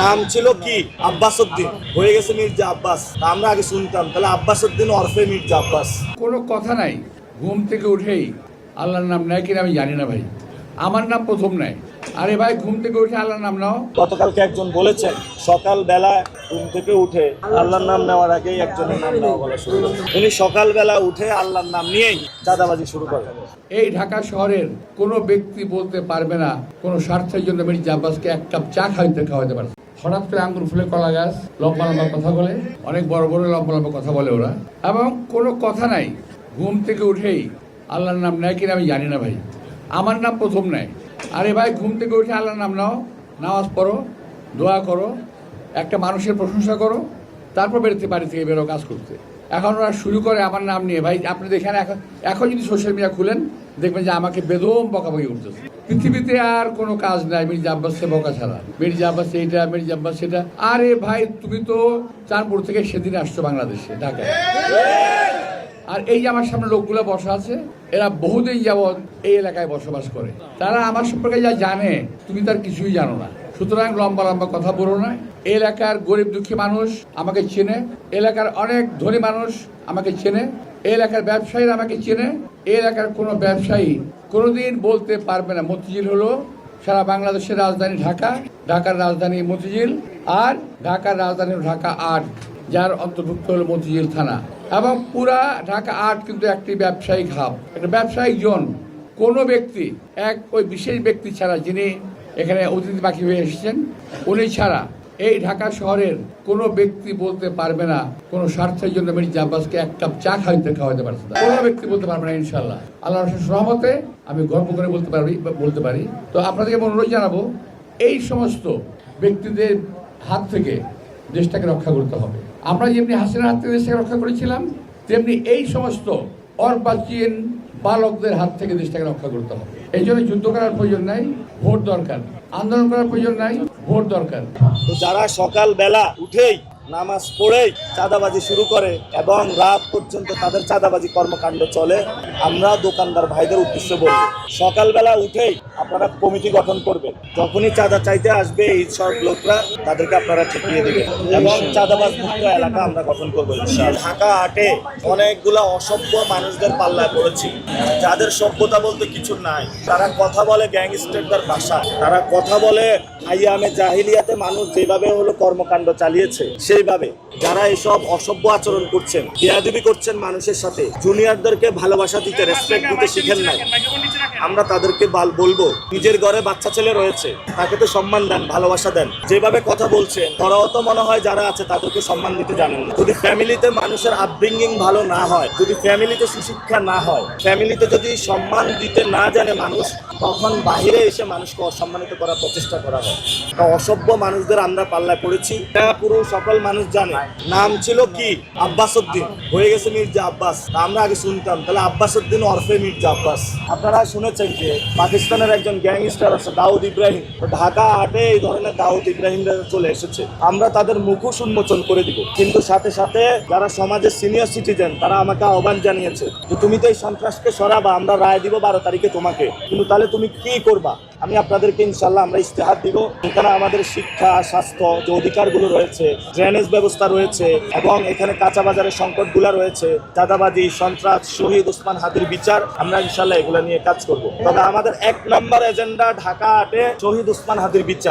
নাম ছিল কি? আব্বাস উদ্দিন হয়ে গেছে মির্জা আব্বাস। আমরা আগে শুনতাম। তাহলে আব্বাস উদ্দিন অরফে মির্জা আব্বাস। কোনো কথা নাই। ঘুম থেকে উঠেই আল্লাহর নাম নেয় কিনা আমি জানি না ভাই। আমার নাম প্রথম নেয়। আরে ভাই ঘুম থেকে উঠে আল্লাহর নাম নাও। গতকালকে একজন বলেছেন সকাল বেলা ঘুম থেকে উঠে আল্লাহর নাম নেওয়ার আগেই একজনের নাম নেওয়া বলা শুরু করে। উনি সকালবেলা উঠে আল্লাহর নাম নিয়েই চাঁদাবাজি শুরু করেন। এই ঢাকা শহরের কোনো ব্যক্তি বলতে পারবে না কোনো স্বার্থের জন্য মির্জা আব্বাসকে এক কাপ চা খাইতে খাওয়াতে পারছে। হঠাৎ করে আঙ্গুর ফুলে কলা গাছ, লম্বা লম্বা কথা বলে। অনেক বড় বড় লম্বা লম্বা কথা বলে ওরা। এবং কোনো কথা নাই। ঘুম থেকে উঠেই আল্লাহর নাম নেয় কিনা আমি জানি না ভাই। আমার নাম প্রথম নেয়। আরে ভাই, ঘুম থেকে উঠে আল্লাহর নাম নাও। নামাজ পড়ো, দোয়া করো, একটা মানুষের প্রশংসা করো, তারপর বেরোতে বাড়ি থেকে বেরো কাজ করতে। এখন ওরা শুরু করে আমার নাম নিয়ে। ভাই, আপনি দেখেন, এখন এখন যদি সোশ্যাল মিডিয়া খুলেন, দেখবেন যে আমাকে বেদম বকাবকি উঠতেছে পৃথিবীতে আর কোনো কাজ নাই, মির্জা আব্বাসকে বকা ছাড়া। মির্জা আব্বাস এইটা, মির্জা আব্বাস সেটা। আরে ভাই, তুমি তো চাঁদপুর থেকে সেদিন আসছো বাংলাদেশে, ঢাকায়। আর এই যে আমার সামনে লোকগুলো বসা আছে, এরা বহুদিন যাবৎ এই এলাকায় বসবাস করে। তারা আমার সম্পর্কে যা জানে, তুমি তার কিছুই জানো না। সুতরাং লম্বা লম্বা কথা বলো না। এলাকার গরিব দুঃখী মানুষ আমাকে চেনে। এলাকার অনেক ধনী মানুষ আমাকে চেনে। এলাকার ব্যবসায়ীরা আমাকে চেনে। এলাকার কোনো ব্যবসায়ী কোনোদিন বলতে পারবে না মতিঝিল হলো। সারা বাংলাদেশের রাজধানী ঢাকা, ঢাকার রাজধানী মতিঝিল আর ঢাকার রাজধানী ঢাকা আট, যার অন্তর্ভুক্ত হলো মতিঝিল থানা। এবং পুরা ঢাকা আট কিন্তু একটি ব্যবসায়িক হাব। একটা ব্যবসায়িক জোন, কোনো ব্যক্তি, এক ওই বিশেষ ব্যক্তি ছাড়া যিনি এখানে অতিথি পাখি হয়ে এসেছেন। উনি ছাড়া এই ঢাকা শহরের কোনো ব্যক্তি বলতে পারবে না, কোনো স্বার্থের জন্য মির্জা আব্বাসকে এক কাপ চা খাইতে খাওয়াতে পারছে না। কোনো ব্যক্তি বলতে পারবে না ইনশাল্লাহ আল্লাহ সহমতে আমি গর্ব করে বলতে পারি বলতে পারি। তো আপনাদেরকে অনুরোধ জানাব, এই সমস্ত ব্যক্তিদের হাত থেকে দেশটাকে রক্ষা করতে হবে। আমরা যেমনি হাসিনার হাত থেকে দেশটাকে রক্ষা করেছিলাম, তেমনি এই সমস্ত অর্বাচীন বালকদের হাত থেকে দেশটাকে রক্ষা করতে হবে। এই জন্য যুদ্ধ করার প্রয়োজন নাই, ভোট দরকার। আন্দোলন করার প্রয়োজন নাই, ভোট দরকার। তো যারা সকালবেলা উঠেই নামাজ পড়েই চাঁদাবাজি শুরু করে এবং রাত পর্যন্ত তাদের চাঁদাবাজি কর্মকাণ্ড চলে। আমরা দোকানদার ভাইদের উদ্দেশ্য বলব সকালবেলা উঠেই আপনারা কমিটি গঠন করবেন। যখনই চাঁদা চাইতে আসবে এই সব লোকরা তাদেরকে আপনারা ঠেকিয়ে দেবেন এবং চাঁদাবাজ মুক্ত এলাকা আমরা গঠন করব ঢাকা হাটে অনেকগুলা অসভ্য মানুষদের পাল্লায় পড়েছি। যাদের সভ্যতা বলতে কিছু নাই। তারা কথা বলে গ্যাংস্টারদের ভাষা তারা কথা বলে আইয়ামে জাহিলিয়াতে মানুষ যেভাবে হলো কর্মকাণ্ড চালিয়েছে সেইভাবে যারা এসব অসভ্য আচরণ করছেন, বেয়াদবি করছেন মানুষের সাথে জুনিয়রদেরকে ভালোবাসা দিতে রেসপেক্ট দিতে শিখেন নাই। আমরা তাদেরকে বাল, বলব, নিজের ঘরে বাচ্চা ছেলে রয়েছে, তাকে তো সম্মান দেন, ভালোবাসা দেন। যেভাবে কথা বলছেন, তারাও তো মনে হয় যারা আছে তাদেরকে সম্মান দিতে জানেন। যদি ফ্যামিলিতে মানুষের আপব্রিঙ্গিং ভালো না হয়, যদি ফ্যামিলিতে সুশিক্ষা না হয়, ফ্যামিলিতে যদি সম্মান দিতে না জানে মানুষ, তখন বাইরে এসে মানুষকে অসম্মানিত করার প্রচেষ্টা করা হয়। তা অসভ্য মানুষদের আমরা পাল্লায় পড়েছি। পুরো সকল মানুষ জানে। নাম ছিল কি? আব্বাস উদ্দিন হয়ে গেছে মির্জা আব্বাস। আমরা আগে শুনতাম। তাহলে আব্বাস উদ্দিন অরফে মির্জা আব্বাস। আপনারা শুনেছেন যে পাকিস্তানের একজন গ্যাংস্টার আছে দাউদ ইব্রাহিম। ঢাকা আটে এই ধরনের দাউদ ইব্রাহিমরা চলে এসেছে। আমরা তাদের মুখোশ উন্মোচন করে দিব। কিন্তু সাথে সাথে যারা সমাজের সিনিয়র সিটিজেন তারা আমাকে আহ্বান জানিয়েছে যে, তুমি তো এই সন্ত্রাসকে সরাবা, আমরা রায় দিব বারো তারিখে তোমাকে। কিন্তু তাহলে তুমি কি করবা? আমি আপনাদেরকে ইনশাল্লাহ আমরা ইস্তেহার দিব। এখানে আমাদের শিক্ষা, স্বাস্থ্য যে অধিকারগুলো রয়েছে ড্রেনেজ ব্যবস্থা রয়েছে এবং এখানে কাঁচা বাজারের সংকটগুলো রয়েছে দাদাবাজি সন্ত্রাস, শহীদ ওসমান হাতির বিচার, আমরা ইনশাল্লাহ এগুলো নিয়ে কাজ করব। তবে আমাদের এক নম্বর এজেন্ডা ঢাকা আটে শহীদ ওসমান হাতির বিচার।